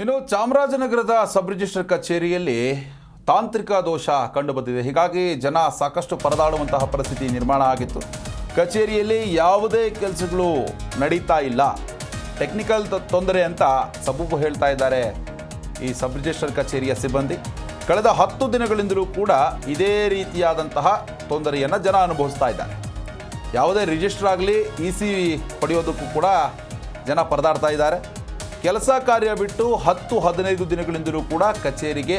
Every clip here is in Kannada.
ಇನ್ನು ಚಾಮರಾಜನಗರದ ಸಬ್ ರಿಜಿಸ್ಟರ್ ಕಚೇರಿಯಲ್ಲಿ ತಾಂತ್ರಿಕ ದೋಷ ಕಂಡುಬಂದಿದೆ. ಹೀಗಾಗಿ ಜನ ಸಾಕಷ್ಟು ಪರದಾಡುವಂತಹ ಪರಿಸ್ಥಿತಿ ನಿರ್ಮಾಣ ಆಗಿತ್ತು. ಕಚೇರಿಯಲ್ಲಿ ಯಾವುದೇ ಕೆಲಸಗಳು ನಡೀತಾ ಇಲ್ಲ. ಟೆಕ್ನಿಕಲ್ ತೊಂದರೆ ಅಂತ ಸಬೂಬು ಹೇಳ್ತಾ ಇದ್ದಾರೆ ಈ ಸಬ್ ರಿಜಿಸ್ಟರ್ ಕಚೇರಿಯ ಸಿಬ್ಬಂದಿ. ಕಳೆದ ಹತ್ತು ದಿನಗಳಿಂದಲೂ ಕೂಡ ಇದೇ ರೀತಿಯಾದಂತಹ ತೊಂದರೆಯನ್ನು ಜನ ಅನುಭವಿಸ್ತಾ ಇದ್ದಾರೆ. ಯಾವುದೇ ರಿಜಿಸ್ಟರ್ ಆಗಲಿ ಇ ಸಿ ಪಡೆಯೋದಕ್ಕೂ ಕೂಡ ಜನ ಪರದಾಡ್ತಾ ಇದ್ದಾರೆ. ಕೆಲಸ ಕಾರ್ಯ ಬಿಟ್ಟು ಹತ್ತು ಹದಿನೈದು ದಿನಗಳಿಂದಲೂ ಕೂಡ ಕಚೇರಿಗೆ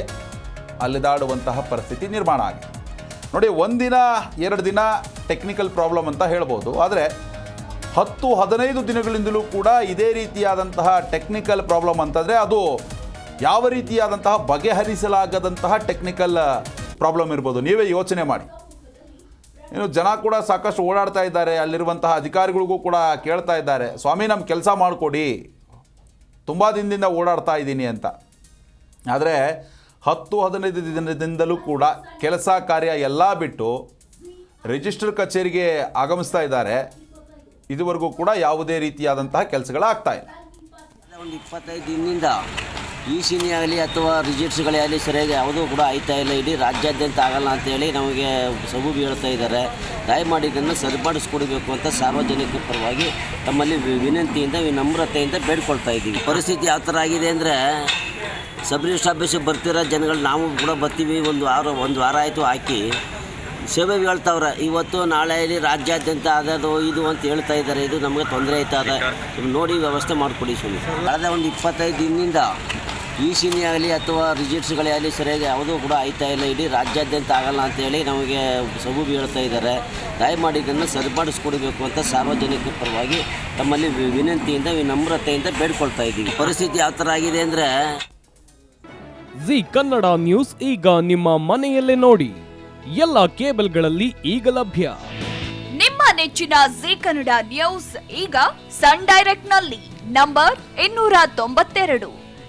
ಅಲ್ಲಿದಾಡುವಂತಹ ಪರಿಸ್ಥಿತಿ ನಿರ್ಮಾಣ ಆಗಿದೆ. ನೋಡಿ, ಒಂದಿನ, ಎರಡು ದಿನ ಟೆಕ್ನಿಕಲ್ ಪ್ರಾಬ್ಲಮ್ ಅಂತ ಹೇಳ್ಬೋದು. ಆದರೆ ಹತ್ತು ಹದಿನೈದು ದಿನಗಳಿಂದಲೂ ಕೂಡ ಇದೇ ರೀತಿಯಾದಂತಹ ಟೆಕ್ನಿಕಲ್ ಪ್ರಾಬ್ಲಮ್ ಅಂತಂದರೆ ಅದು ಯಾವ ರೀತಿಯಾದಂತಹ ಬಗೆಹರಿಸಲಾಗದಂತಹ ಟೆಕ್ನಿಕಲ್ ಪ್ರಾಬ್ಲಮ್ ಇರ್ಬೋದು. ನೀವೇ ಯೋಚನೆ ಮಾಡಿ. ಇನ್ನು ಜನ ಕೂಡ ಸಾಕಷ್ಟು ಓಡಾಡ್ತಾ ಇದ್ದಾರೆ. ಅಲ್ಲಿರುವಂತಹ ಅಧಿಕಾರಿಗಳಿಗೂ ಕೂಡ ಕೇಳ್ತಾ ಇದ್ದಾರೆ. ಸ್ವಾಮಿ ನಮ್ಮ ಕೆಲಸ ಮಾಡಿಕೊಡಿ. ತುಂಬ ದಿನದಿಂದ ಓಡಾಡ್ತಾ ಇದ್ದೀನಿ ಅಂತ. ಆದರೆ ಹತ್ತು ಹದಿನೈದು ದಿನದಿಂದಲೂ ಕೂಡ ಕೆಲಸ ಕಾರ್ಯ ಎಲ್ಲ ಬಿಟ್ಟು ರಿಜಿಸ್ಟರ್ ಕಚೇರಿಗೆ ಆಗಮಿಸ್ತಾ ಇದ್ದಾರೆ. ಇದುವರೆಗೂ ಕೂಡ ಯಾವುದೇ ರೀತಿಯಾದಂತಹ ಕೆಲಸಗಳಾಗ್ತಾ ಇಲ್ಲ. ಒಂದು ಇಪ್ಪತ್ತೈದು ದಿನದಿಂದ ಇ ಸಿನಿ ಆಗಲಿ ಅಥವಾ ರಿಜಿಸ್ಟ್ರ್ಗಳೇ ಆಗಲಿ ಸರಿಯಾಗಿ ಯಾವುದೂ ಕೂಡ ಆಯ್ತಾ ಇಲ್ಲ. ಇಡೀ ರಾಜ್ಯಾದ್ಯಂತ ಆಗಲ್ಲ ಅಂತೇಳಿ ನಮಗೆ ಸಬೂಬು ಹೇಳ್ತಾ ಇದ್ದಾರೆ. ದಯಮಾಡಿ ಇದನ್ನು ಸರಿಪಡಿಸ್ಕೊಡ್ಬೇಕು ಅಂತ ಸಾರ್ವಜನಿಕ ಪರವಾಗಿ ತಮ್ಮಲ್ಲಿ ವಿನಂತಿಯಿಂದ ವಿನಮ್ರತೆಯಿಂದ ಬೇಡ್ಕೊಳ್ತಾ ಇದ್ದೀವಿ. ಪರಿಸ್ಥಿತಿ ಯಾವ ಥರ ಆಗಿದೆ ಅಂದರೆ ಸಬ್ ರಿಜಿಸ್ಟ್ರ್ ಆಫೀಸಿಗೆ ಬರ್ತಿರೋ ಜನಗಳು ನಾವು ಕೂಡ ಬರ್ತೀವಿ. ಒಂದು ವಾರ ಒಂದು ವಾರ ಆಯಿತು ಹಾಕಿ. ಸೇವೆ ಹೇಳ್ತಾವ್ರೆ ಇವತ್ತು ನಾಳೆ ಇಲ್ಲಿ ರಾಜ್ಯಾದ್ಯಂತ ಅದೋ ಇದು ಅಂತ ಹೇಳ್ತಾ ಇದ್ದಾರೆ. ಇದು ನಮಗೆ ತೊಂದರೆ ಆಯ್ತದೆ ನೋಡಿ ವ್ಯವಸ್ಥೆ ಮಾಡಿಕೊಡಿ ಸುಮ್ಮನೆ ಕಳೆದ ಒಂದು ಇಪ್ಪತ್ತೈದು ದಿನದಿಂದ ಇ ಸಿನೇ ಆಗಲಿ ಅಥವಾ ರಿಜಿಟ್ಸ್ಗಳೇ ಆಗಲಿ ಸರಿಯಾಗಿ ಯಾವುದೂ ಕೂಡ ಆಯ್ತಾ ಇಲ್ಲ. ಇಡೀ ರಾಜ್ಯಾದ್ಯಂತ ಆಗಲ್ಲ ಅಂತೇಳಿ ನಮಗೆ ಸಬೂಬು ಹೇಳ್ತಾ ಇದ್ದಾರೆ. ದಯಮಾಡಿ ಇದನ್ನು ಸರಿಪಡಿಸ್ಕೊಡ್ಬೇಕು ಅಂತ ಸಾರ್ವಜನಿಕ ಪರವಾಗಿ ತಮ್ಮಲ್ಲಿ ವಿನಂತಿಯಿಂದ ವಿನಮ್ರತೆಯಿಂದ ಬೇಡ್ಕೊಳ್ತಾ ಇದ್ದೀವಿ. ಪರಿಸ್ಥಿತಿ ಯಾವ ಥರ ಆಗಿದೆ ಅಂದರೆ ಜಿ ಕನ್ನಡ ನ್ಯೂಸ್ ಈಗ ನಿಮ್ಮ ಮನೆಯಲ್ಲೇ ನೋಡಿ. ಎಲ್ಲ ಕೇಬಲ್ಗಳಲ್ಲಿ ಈಗ ಲಭ್ಯ. ನಿಮ್ಮ ನೆಚ್ಚಿನ ಜಿ ಕನ್ನಡ ನ್ಯೂಸ್ ಈಗ ಸನ್ ಡೈರೆಕ್ಟ್ನಲ್ಲಿ. ನಂಬರ್ ಇನ್ನೂರ ತೊಂಬತ್ತೆರಡು.